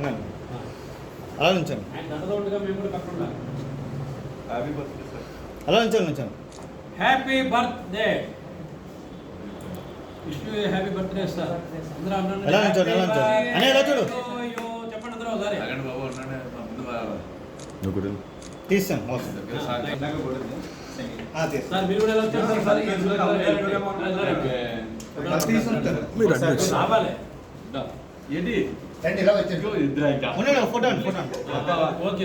ఉన్నాను అలా ఉంచాను అలా ఉంచాను ఉంచాను happy birthday Vishnu happy birthday sir అందరూ అన్నాను ఎలా ఉంచారు, ఎలా ఉంచారు? అనే ఎలా చూడు. చెప్పండి అందరూ ఒకసారి అగండి బాబు ఉండండి మా ముందు బాగా నువ్వు తీస్తాను మోసం దగ్గర సాగి. సార్ మీరు కూడా ఎలా వచ్చారు? సార్ సార్ మీరు అడ్మిట్. రావాలి. దా. ఏంటి? రండి ఇలా వచ్చారు ఇద్దరు ఇంకా. ఉండండి ఒక ఫోటో ఫోటో ఓకే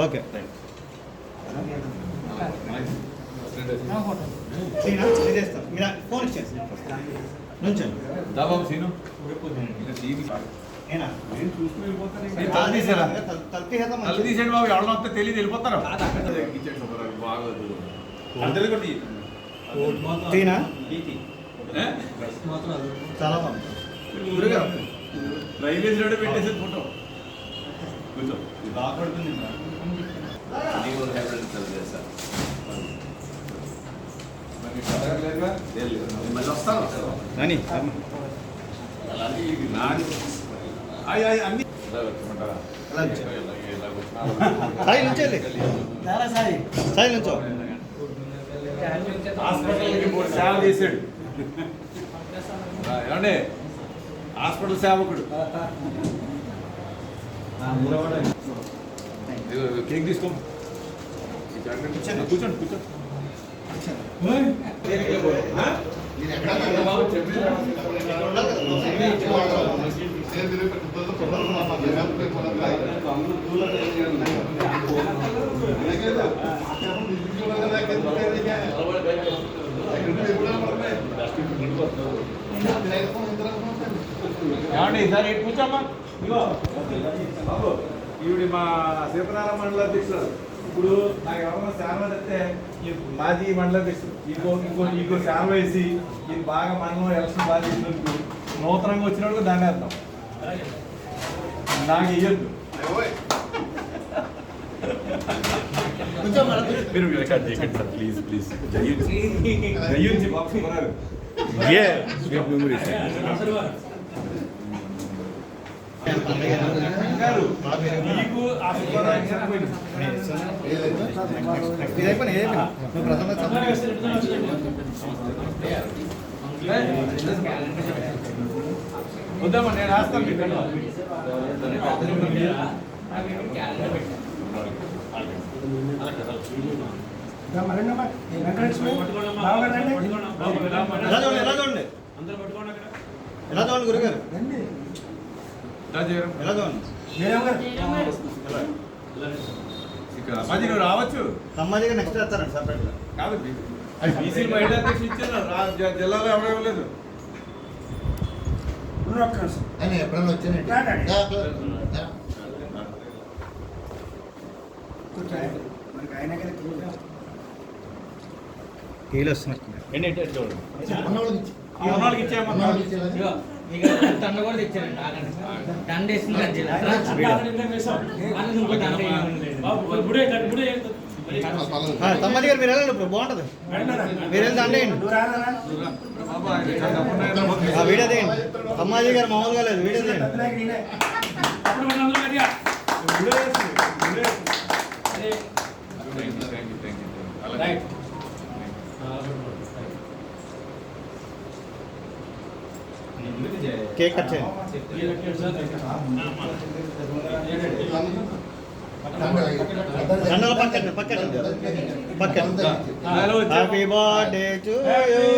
ఓకే నేను. ఫోన్ ఇచ్చేసి. నుంచండి. సీను. తల తీసేయండి బాబు వస్తే తెలియదు వెళ్ళిపోతారు. బాగోదు. చాలా బాగుంది రైలు వేసినట్టు పెట్టేసి ఫోటో. కూర్చో. ఇది బాగుపడుతుంది సాయి నుంచేది సాయి. నుంచో. హాస్పిటల్కి మూడు సేవ చేశాడు ఏమండి హాస్పిటల్ సేవకుడు కేక్ తీసుకో ఈ జాకెట్ కూర్చోండి కూర్చోండి ఏమండి ఈసారి ఇటు కూర్చోమ్మా ఇగో బాబు ఈవిడ మా సీతారామ మండల అధ్యక్షుడు ఇప్పుడు నాకు ఎవరైనా సేవ చెప్తే మాజీ మండల అధ్యక్షుడు ఇంకో ఇంకో ఇంకో సేవ వేసి ఇది బాగా మండలం ఎలక్షన్ బాగా చేసినందుకు నూతనంగా వచ్చినప్పుడు దాన్ని వేద్దాం నాకు ఇయ్యద్దు మీరు రికార్డ్ చేయకండి సార్ ప్లీజ్ ప్లీజ్ దయ్యుంచి దయ్యుంచి బాబు. ఏ మెమరీస్ నీకు నువ్వు ప్రథమ వద్దామా నేను రాస్తాను ఎలా చూడండి గురుగారు దా చేయరా. ఎలా చూడండి ఇక్కడ అమ్మాజీ నువ్వు రావచ్చు. సమాధిగా నెక్స్ట్ వేస్తారండి సపరేట్గా కాదు బీసీ మహిళా అధ్యక్షులు ఇచ్చారు జిల్లాలో ఎవరు ఇవ్వలేదు. ఆయన ఎప్పుడైనా వచ్చానండి రానండి. దా, దా, దా. టీలు వస్తున్నాయి ఎన్ని ఎటు ఎటు చూడండి. ఉన్నవాళ్ళకి ఇచ్చి- ఈ ఉన్నవాళ్ళకి ఇచ్చేయమ్మా. ఉన్నవాళ్ళకి ఇచ్చేయాలి. ఇదిగో, మీకు దండ కూడా తెచ్చారండి ఆగండి. దండ వేసింది అది జిల్లా. అక్కడ ఆల్రెడీ ఇద్దరం వేసాం. అది ఇంకో దండ వేయండి. బాబు ఇప్పుడు గుడే దాని గుడే ఏంటో. సమాధి గారు మీరు వెళ్ళండి ఇప్పుడు బాగుంటుంది మీరు వెళ్ళి దండేయండి వీడియో తీయండి సమాధి గారు మామూలుగా లేదు వీడియో తీయండి అప్పుడు కేక్ కట్ చేయండి ఈ లెక్కలు సార్. ఏంటండి? దండలు పక్కన పక్కన పక్కన అంతా ఇచ్చి. హలో, వచ్చాము. Happy birthday to Happy you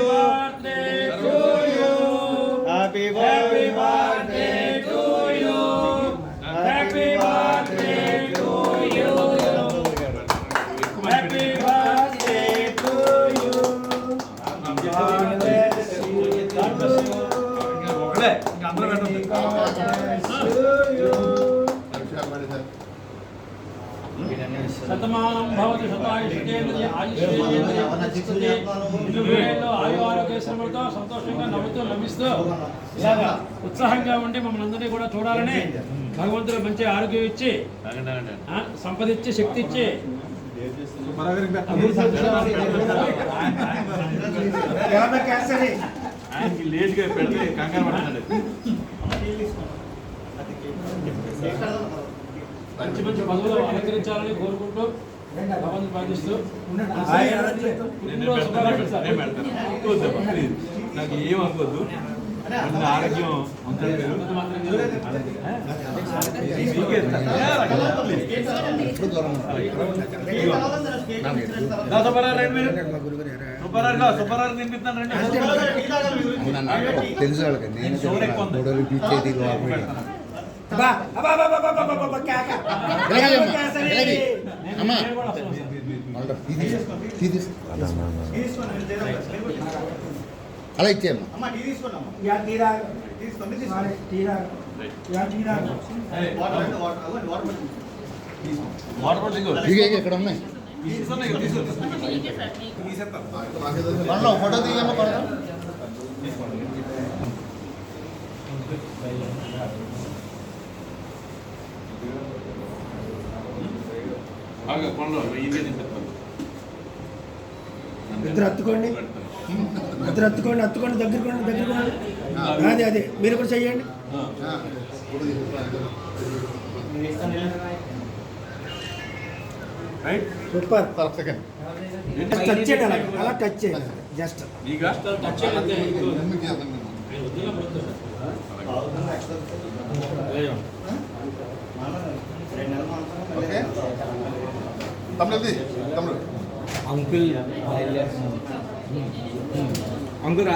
భవతి ఆయు ఆరోగ్య సమృతో సంతోషంగా నవ్వుతూ లభిస్తూ ఉత్సాహంగా ఉండి మమ్మల్ని అందరినీ కూడా చూడాలని భగవంతుడు మంచి ఆరోగ్యం ఇచ్చి సంపదిచ్చి శక్తి ఇచ్చి ఆయనకి లేట్గా పెడితే కంగారు పడుతుంది మంచి మంచి పదవులు అలంకరించాలని కోరుకుంటూ భగవంతుని ప్రార్థిస్తూ. నాకు ఏం అనుకోద్దు ఆరోగ్యం తెలుసు వాళ్ళకి నేను ఎక్కువ ఉంది. మూడోళ్ళు పీచేది గవర్నమెంట్ అమ్మా నేను కూడా వస్తాను సార్. ఇది ఇది అలా ఇచ్చేయమ్మా అమ్మా టీ తీసుకోండి అమ్మా తీసుకోండి తీసుకోండి వాటర్ అంటే వాటర్ అవ్వండి వాటర్ పట్టుకోండి. వాటర్ బాటిల్ ఇగో. ఇక ఇక ఇక్కడ ఉన్నాయి తీసుకున్నా, ఇగో, తీసుకో, తీసుకో. తీసేస్తాను. మనలో ఫోటో తీయమ్మా పడదా బాగా ఇదే. ఇద్దరు హత్తుకోండి ఇద్దరు హత్తుకోండి హత్తుకోండి దగ్గరకోండి దగ్గరకోండి. అదే అదే మీరు కూడా చెయ్యండి. Right super. సెకండ్ టచ్ చేయండి అలా అలా టచ్ చేయండి. జస్ట్ టచ్ చేయండి తమ్ముడు తమ్ముడు అంకుల్ అంకుల్